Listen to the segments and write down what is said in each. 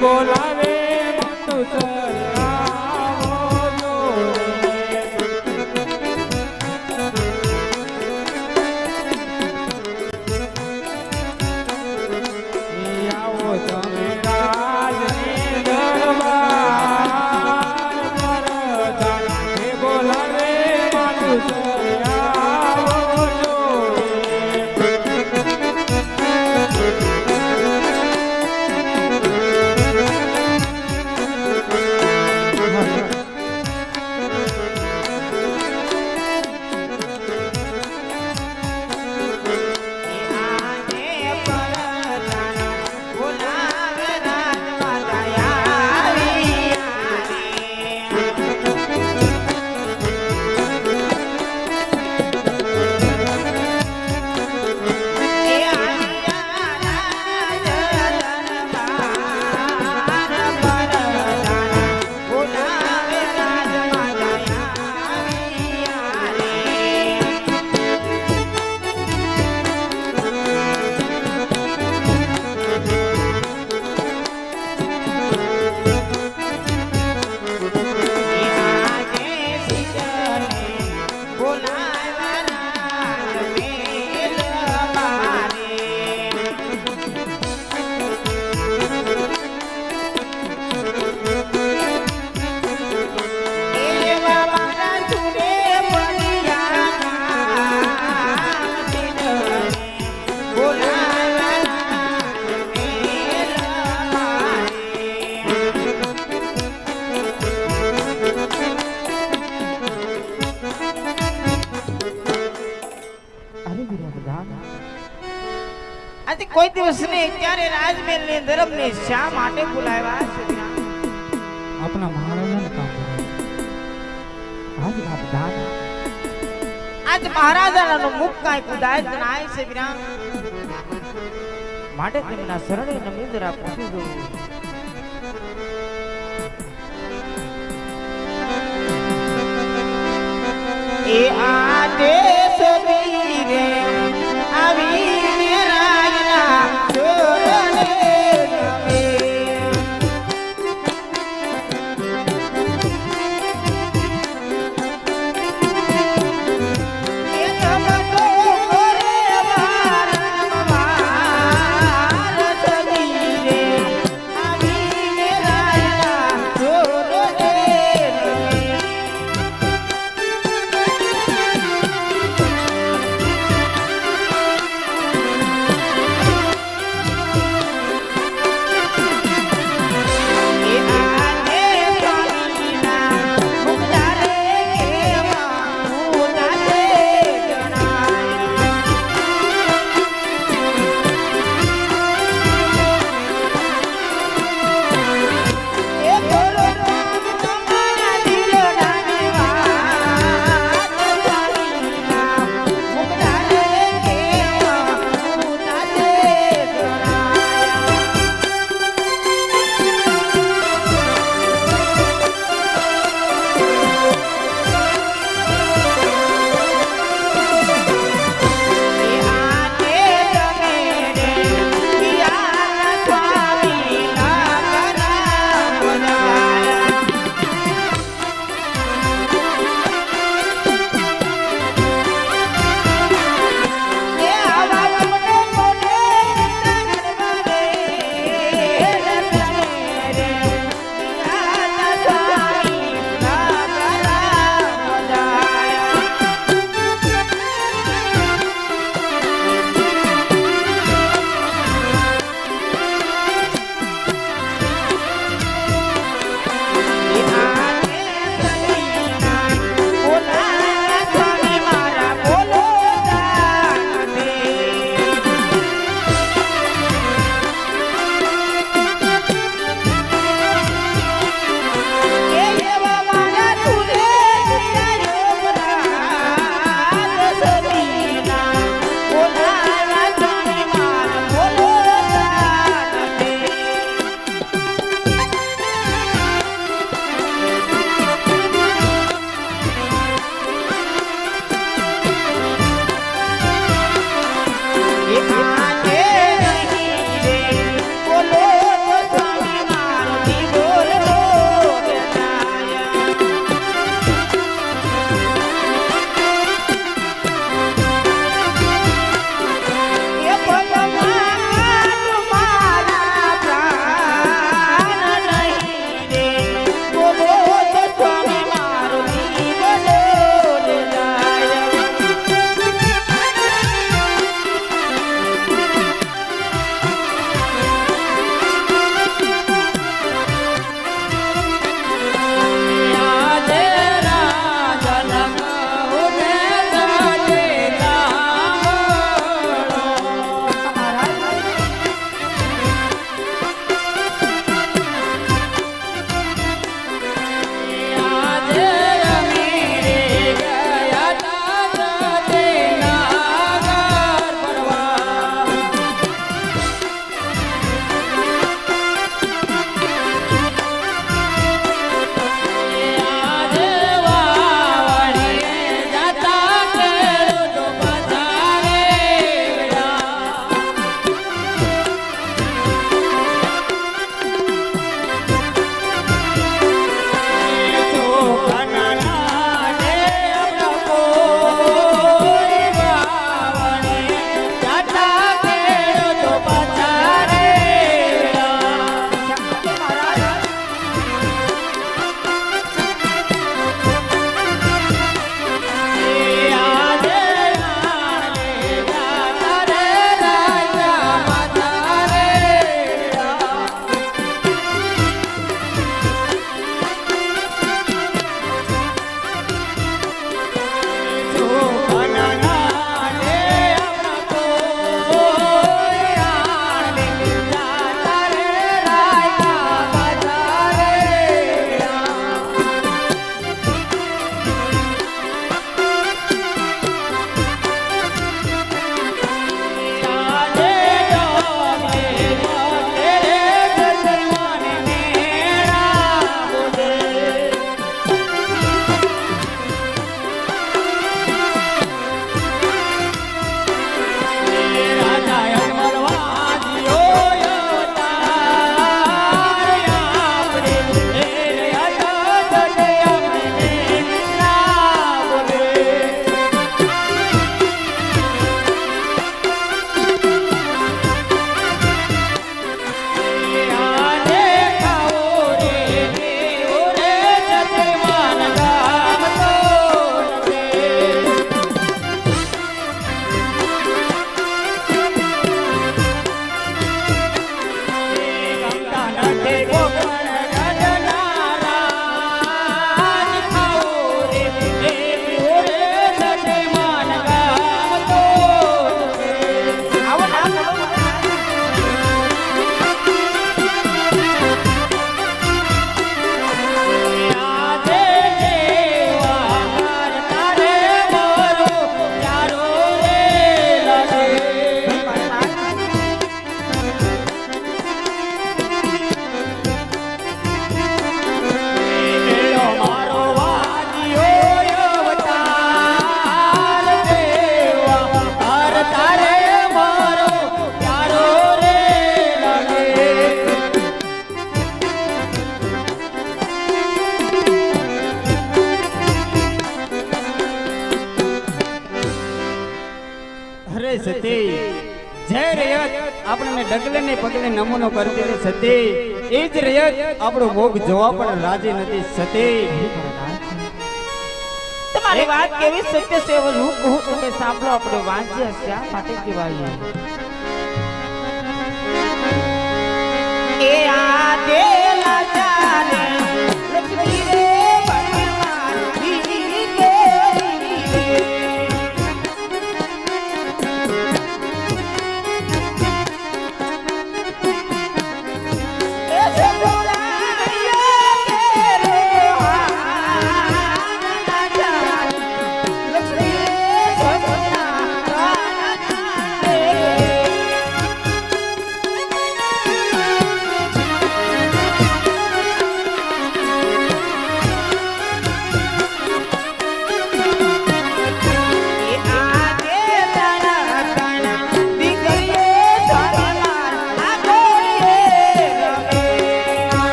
બોલાવે મંતુ ત્યારે રાજમહેલની અંદર અમને શા માટે બોલાવ્યા છે? આપણા મહારાજાને કામ આજ આપ દાન આજ મહારાજાનો મુખ કાંઈ કુદાય જણાય છે વિરામ. માટે તેમના શરણે નમિંદરા પહોંચી જવું. એ આદેશ ડગલે ને પગલે નમૂનો કરતી હતી સતી. એ જ રયત આપણો ભોગ જોવા પણ રાજી નથી સતી. તમારી વાત કેવી સત્ય છે? હું હું તમે સાંભળો. આપણે વાંચ્ય શા માટે કહેવાય. એ આ દેલા લક્ષ્મી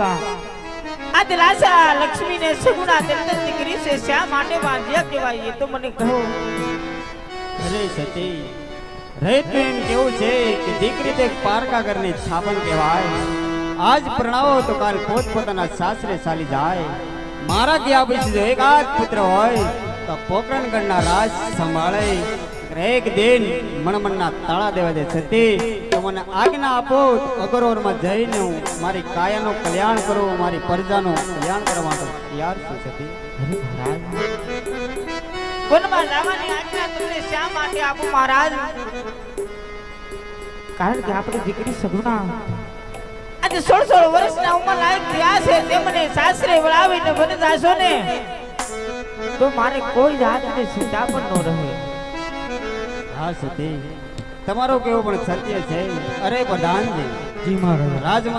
માલપા આ દિલાસા લક્ષ્મીને સગુણા દંડન દીકરી છે, શા માટે બાંધ્યા કહેવાય એ તો મને કહો. અરે સતી રયત એમ કેવું છે કે દીકરી તે પારકા ઘરની છાપન કહેવાય? આજ પ્રણાવો તો કાલ પોતપોતાના સાસરે ચાલી જાય. મારા ગયા પછી જો એકાદ પુત્ર હોય, તો પોકરણગઢના રાજ સંભાળે. એક દિન મણમણના તાળા દેવા દે સતી. મને આજ્ઞા આપો અગરોરમાં જઈને હું મારી કાયાનું કલ્યાણ કરું મારી પ્રજાનું કલ્યાણ કરવા માટે તૈયાર છું સતી વનમાં જવાની આજ્ઞા તમને શા માટે આપું મહારાજ? કારણ કે આપણી દીકરી સગુણા. આજે સોળ સોળ વર્ષના ઉંમર લાયક થયા છે તેમને સાસરે વળાવીને બને જાશો ને? તો મારે કોઈ જાતની ચિંતા પણ ન રહે. હા સતી તમારો કેવો પણ સત્ય છે? અરે પ્રધાનજી જી મહારાજ. રાજમાં